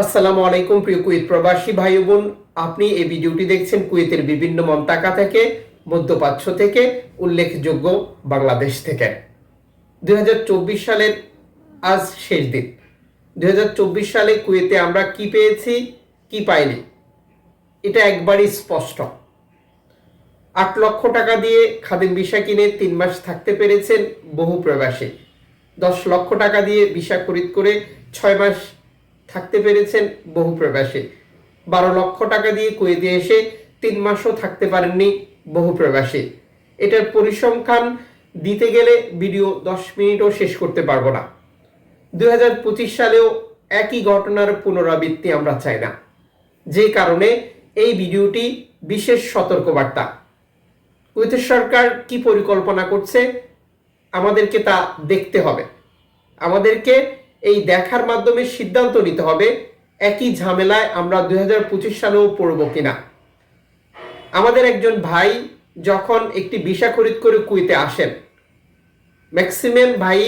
আসসালামু আলাইকুম প্রিয় কুয়েত প্রবাসী ভাই বোন আপনি এই ভিডিওটি দেখছেন কুয়েতের বিভিন্ন মন্তাকা থেকে, মধ্যপ্রাচ্য থেকে, উল্লেখযোগ্য বাংলাদেশ থেকে। দু হাজার চব্বিশ সালের আজ শেষ দিন। দু হাজার চব্বিশ সালে কুয়েতে আমরা কি পেয়েছি, কি পাইনি? এটা একবারই স্পষ্ট। আট লক্ষ টাকা দিয়ে খাদিম ভিসা কিনে তিন মাস থাকতে পেরেছেন বহু প্রবাসী। দশ লক্ষ টাকা দিয়ে ভিসা খরিদ করে ছয় মাস থাকতে পেরেছেন বহু প্রবাসী। বারো লক্ষ টাকা দিয়ে কুয়েতে এসে তিন মাসও থাকতে পারেননি বহু প্রবাসী। এটার পরিসংখ্যান দিতে গেলে ভিডিও দশ মিনিটও শেষ করতে পারব না। দু হাজার পঁচিশ সালেও একই ঘটনার পুনরাবৃত্তি আমরা চাই না। যে কারণে এই ভিডিওটি বিশেষ সতর্কবার্তা। কুয়েতের সরকার কি পরিকল্পনা করছে, আমাদেরকে তা দেখতে হবে। আমাদেরকে এই দেখার মাধ্যমে সিদ্ধান্ত নিতে হবে, একই ঝামেলায় আমরা দুই সালেও পড়ব কিনা। আমাদের একজন ভাই যখন একটি ভিসা খরিদ করে কুইতে আসেন, ম্যাক্সিমাম ভাই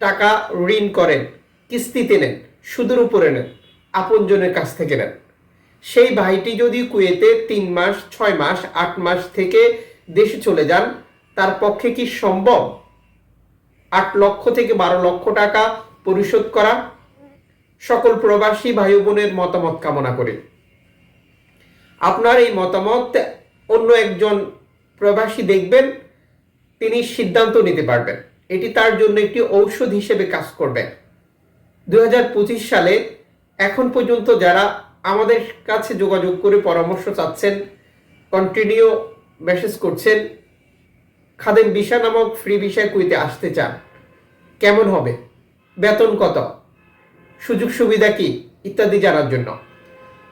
টাকা ঋণ করেন কিস্তিতে নেন সুদের উপরে নেন, আপনজনের কাছ থেকে নেন। সেই ভাইটি যদি কুয়েতে তিন মাস, ছয় মাস, আট মাস থেকে দেশে চলে যান, তার পক্ষে কি সম্ভব? আট লক্ষ থেকে বারো লক্ষ টাকা পরিশোধ করা। সকল প্রবাসী ভাই বোনের মতামত কামনা করে। আপনার এই মতামত অন্য একজন প্রবাসী দেখবেন, তিনি সিদ্ধান্ত নিতে পারবেন। এটি তার জন্য একটি ঔষধ হিসেবে কাজ করবে। দু সালে এখন পর্যন্ত যারা আমাদের কাছে যোগাযোগ করে পরামর্শ চাচ্ছেন কন্টিনিউ মেসেজ করছেন, খাদেম ভিসা নামক ফ্রি বিষয় কুইতে আসতে চান, কেমন হবে? বেতন কত? সুযোগ সুবিধা কি? ইত্যাদি জানার জন্য।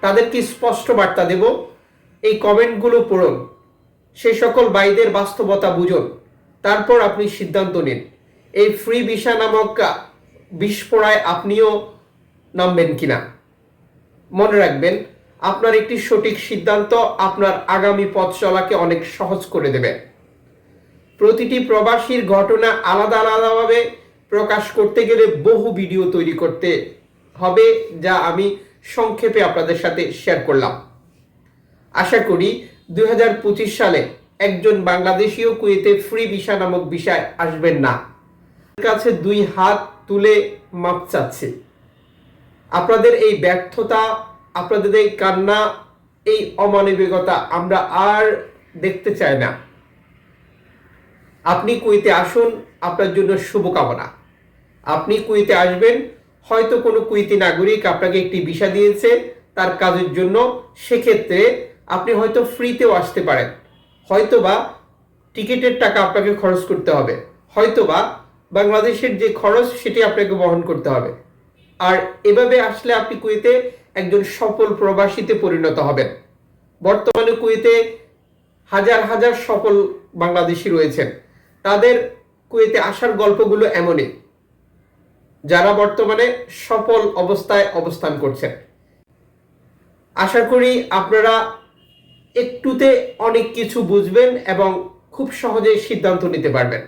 তাদেরকে স্পষ্ট বার্তা দেব। এই কমেন্টগুলো পড়ুন। সেই সকল বাইদের বাস্তবতা বুঝুন। তারপর আপনি সিদ্ধান্ত নিন। এই ফ্রি ভিসা নামক বিস্ফোরায় আপনিও নামবেন কিনা? মনে রাখবেন, আপনার একটি সঠিক সিদ্ধান্ত আপনার আগামী পথ চলাকে অনেক সহজ করে দেবে। প্রতিটি প্রবাসীর ঘটনা আলাদা আলাদাভাবে প্রকাশ করতে গেলে বহু ভিডিও তৈরি করতে হবে, যা আমি সংক্ষেপে আপনাদের সাথে শেয়ার করলাম। আশা করি দুই হাজার পঁচিশ সালে একজন বাংলাদেশীয় কুয়েতে ফ্রি ভিসা নামক বিষয় আসবেন না। কাছে দুই হাত তুলে মাপ চাচ্ছি। আপনাদের এই ব্যর্থতা, আপনাদের এই কান্না, এই অমানবিকতা আমরা আর দেখতে চাই না। আপনি কুইতে আসুন, আপনার জন্য শুভকামনা। আপনি কুইতে আসবেন, হয়তো কোনো কুইতি নাগরিক আপনাকে একটি ভিসা দিয়েছে তার কাজের জন্য, সেক্ষেত্রে আপনি হয়তো ফ্রিতেও আসতে পারেন। হয়তোবা টিকিটের টাকা আপনাকে খরচ করতে হবে। হয়তোবা বাংলাদেশের যে খরচ সেটি আপনাকে বহন করতে হবে। আর এভাবে আসলে আপনি কুয়েতে একজন সফল প্রবাসীতে পরিণত হবেন। বর্তমানে কুয়েতে হাজার হাজার সফল বাংলাদেশি রয়েছেন। তাদের কুয়েতে আসার গল্পগুলো এমনই। যারা বর্তমানে সফল অবস্থায় অবস্থান করছেন। আশা করি আপনারা একটুতে অনেক কিছু বুঝবেন এবং খুব সহজে সিদ্ধান্ত নিতে পারবেন।